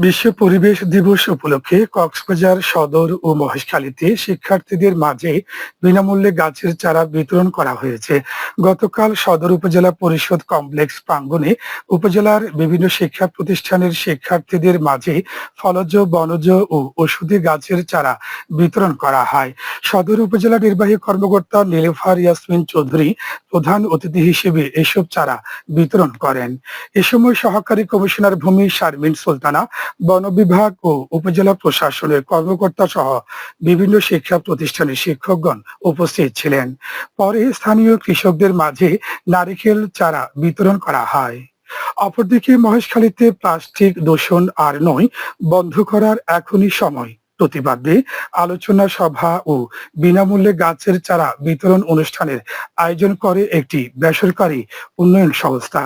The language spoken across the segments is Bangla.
বিশ্ব পরিবেশ দিবস উপলক্ষে কক্সবাজার সদর ও মহেশখালীতে শিক্ষার্থীদের মাঝে বিনামূল্যে গাছের চারা বিতরণ করা হয়েছে। গতকাল সদর উপজেলা পরিষদ কমপ্লেক্স প্রাঙ্গণে উপজেলার বিভিন্ন শিক্ষা প্রতিষ্ঠানের শিক্ষার্থীদের মাঝে ফলজ, বনজ ও ওষুধি গাছের চারা বিতরণ করা হয়। সদর উপজেলা নির্বাহী কর্মকর্তা নীলফার ইয়াসমিন চৌধুরী প্রধান অতিথি হিসেবে এসব চারা বিতরণ করেন। এ সময় সহকারী কমিশনার ভূমি শারমিন সুলতানা বন বিভাগ ও উপজেলা প্রশাসনের কর্মকর্তা সহ বিভিন্ন শিক্ষা প্রতিষ্ঠানের শিক্ষকগণ উপস্থিত ছিলেন। পরে স্থানীয় কৃষকদের মাঝে নারিকেল চারা বিতরণ করা হয়। অপরদিকে মহেশখালীতে প্লাস্টিক দূষণ আর নয়, বন্ধ করার এখনই সময়। প্রতিবাদে আলোচনা সভা ও বিনামূল্যে গাছের চারা বিতরণ অনুষ্ঠানের আয়োজন করে একটি বেসরকারি উন্নয়ন সংস্থা।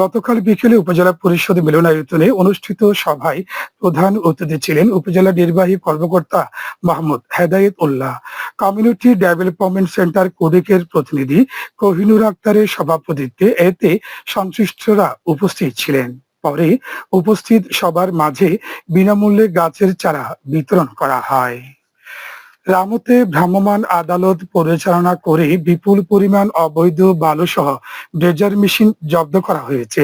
গতকাল বিকেলে উপজেলা পরিষদ মিলনায়তনে অনুষ্ঠিত সভায় প্রধান অতিথি ছিলেন উপজেলা নির্বাহী কর্মকর্তা Mahmud Hedayet Ullah. Community development centre কোডিকের প্রতিনিধি কোহিনুর আক্তারের সভাপতিত্বে এতে সংশ্লিষ্টরা উপস্থিত ছিলেন। পরে উপস্থিত সবার মাঝে বিনামূল্যে গাছের চারা বিতরণ করা হয়। রামতে ভ্রাম্যমাণ আদালত পরিচালনা করে বিপুল পরিমাণ অবৈধ বালু সহ ড্রেজার মেশিন জব্দ করা হয়েছে।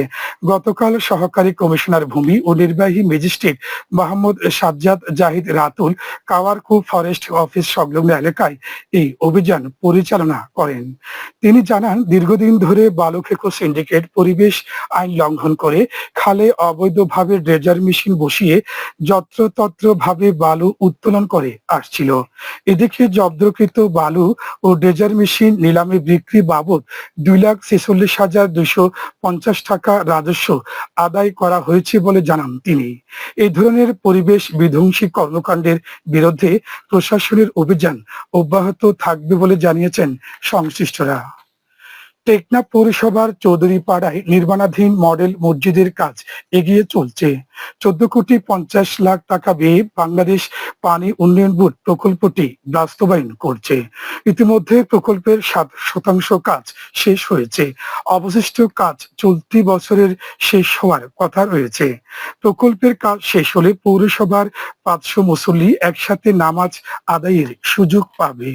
গতকাল সহকারী কমিশনার ভূমি ও নির্বাহী ম্যাজিস্ট্রেট মোহাম্মদ সাজ্জাদ জাহিদ রাতুল কাওয়ারকু ফরেস্ট অফিস সংলগ্ন এলাকায় এই অভিযান পরিচালনা করেন। তিনি জানান, দীর্ঘদিন ধরে বালু খেকো সিন্ডিকেট পরিবেশ আইন লঙ্ঘন করে খালে অবৈধভাবে ড্রেজার মেশিন বসিয়ে যত্রতত্র ভাবে বালু উত্তোলন করে আসছিল। এদিকে জব্দকৃত বালু ও ডেজার মেশিন নিলামে বিক্রি বাবদ দুই লাখ ছেচল্লিশ হাজার দুশো পঞ্চাশ টাকা রাজস্ব আদায় করা হয়েছে বলে জানান তিনি। এই ধরনের পরিবেশ বিধ্বংসী কর্মকাণ্ডের বিরুদ্ধে প্রশাসনের অভিযান অব্যাহত থাকবে বলে জানিয়েছেন সংশ্লিষ্টরা। টেকনাফ পৌরসভার চৌধুরী পাড়ায় নির্মাণাধীন মডেল মসজিদের কাজ এগিয়ে চলছে। চোদ্দ কোটি পঞ্চাশ লাখ টাকা ব্যয়ে বাংলাদেশ পানি উন্নয়ন বোর্ড প্রকল্পটি বাস্তবায়ন করছে। ইতিমধ্যে প্রকল্পের সাত শতাংশ কাজ শেষ হয়েছে। অবশিষ্ট কাজ চলতি বছরের শেষ হওয়ার কথা রয়েছে। প্রকল্পের কাজ শেষ হলে পৌরসভার পাঁচশো মুসল্লি একসাথে নামাজ আদায়ের সুযোগ পাবে।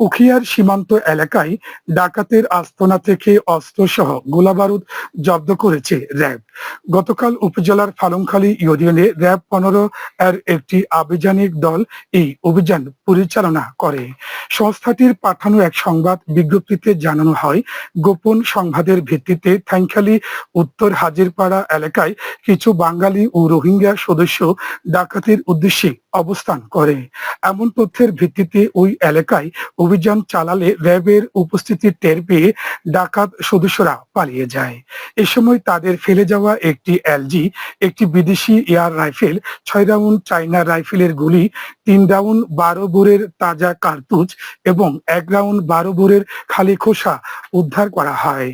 উখিয়ার সীমান্ত এলাকায় ডাকাতের আস্তনা থেকে অস্ত্র সহ গোলাবারুদ জব্দ করেছে র্যাব। গতকাল উপজেলার ফালংখালী ইউনিয়নে র্যাব পনেরো এর একটি আভিযানিক দল এই অভিযান পরিচালনা করে। সংস্থাটির পাঠানো এক সংবাদ বিজ্ঞপ্তিতে জানানো হয়, গোপন সংবাদের ভিত্তিতে থ্যাংখালি উত্তর হাজিরপাড়া এলাকায় কিছু বাঙালি ও রোহিঙ্গা সদস্য ডাকাতির উদ্দেশ্যে অবস্থান করে। এমন তথ্যের ভিত্তিতে ওই এলাকায় অভিযান চালালে র্যাবের উপস্থিতি টের পেয়ে ডাকাত সদস্যরা পালিয়ে যায়। এ সময় তাদের ফেলে যাওয়া একটি এলজি, একটি বিদেশি এয়ার রাইফেল, ছয় রাউন্ড চাইনা রাইফেলের গুলি, তিন রাউন্ড বারো বোরের তাজা কার্তুজ এবং এক রাউন্ড বারো বোরের খালি খোসা উদ্ধার করা হয়।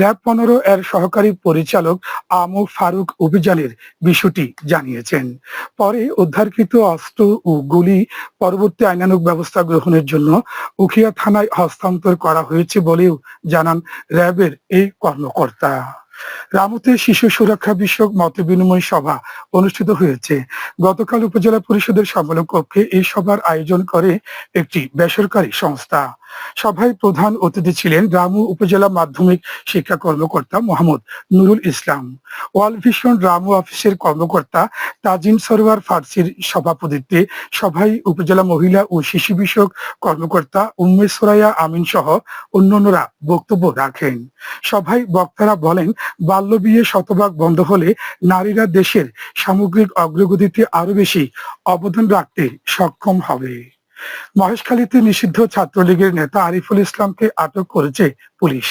র্যাব পনেরো এর সহকারী পরিচালক আমু ফারুক অভিযানের বিষয়টি জানিয়েছেন। পরে উদ্ধারকৃত অস্ত্র ও গুলি পরবর্তী আইনানুক ব্যবস্থা গ্রহণের জন্য উখিয়া থানায় হস্তান্তর করা হয়েছে বলেও জানান র্যাবের এই কর্মকর্তা। রামতে শিশু সুরক্ষা বিষয়ক মত বিনিময় সভা অনুষ্ঠিত হয়েছে। গতকাল উপজেলা পরিষদের সম্মেলন কক্ষে এই সভার আয়োজন করে একটি বেসরকারি সংস্থা। সভায় প্রধান অতিথি ছিলেন রামু উপজেলা মাধ্যমিক শিক্ষা কর্মকর্তা মোহাম্মদ নুরুল ইসলাম। ওয়ার্ল্ড ভিশন রামু অফিসের কর্মকর্তা তাজিম সরোয়ার ফার্সির সভাপতিত্বে সভায় উপজেলা মহিলা ও শিশু বিষয়ক কর্মকর্তা উম্মে আমিন সহ অন্যান্যরা বক্তব্য রাখেন। সভায় বক্তারা বলেন, বাল্য বিয়ে শতভাগ বন্ধ হলে নারীরা দেশের সামগ্রিক অগ্রগতিতে আরও বেশি অবদান রাখতে সক্ষম হবে। মহেশখালীতে নিষিদ্ধ ছাত্রলীগের নেতা আরিফুল ইসলামকে আটক করেছে পুলিশ।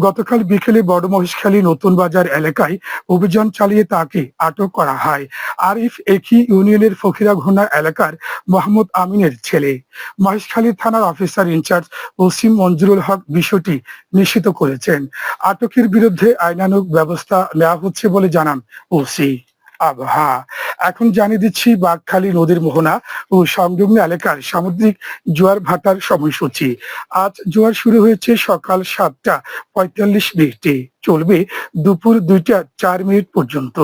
গতকাল বিকেলে বড় মহেশখালী নতুন বাজার এলাকায় অভিযান চালিয়ে তাকে আটক করা হয়। আরিফ একই ইউনিয়নের ফকিরাঘোনা এলাকার মোহাম্মদ আমিনের ছেলে। মহেশখালী থানার অফিসার ইনচার্জ ওসিম মঞ্জুরুল হক বিষয়টি নিশ্চিত করেছেন। আটকের বিরুদ্ধে আইনানুগ ব্যবস্থা নেওয়া হচ্ছে বলে জানান ওসি। আবহাওয়া এখন জানিয়ে দিচ্ছি বাঘখালী নদীর মোহনা ও সংলগ্ন এলাকার সামুদ্রিক জোয়ার ভাটার সময়সূচি। আজ জোয়ার শুরু হয়েছে সকাল সাতটা পঁয়তাল্লিশ মিনিটে। চলবে দুপুর দুইটা চার মিনিট পর্যন্ত।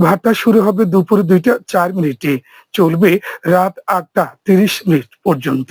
ভাটা শুরু হবে দুপুর দুইটা চার মিনিটে। চলবে রাত আটটা তিরিশ মিনিট পর্যন্ত।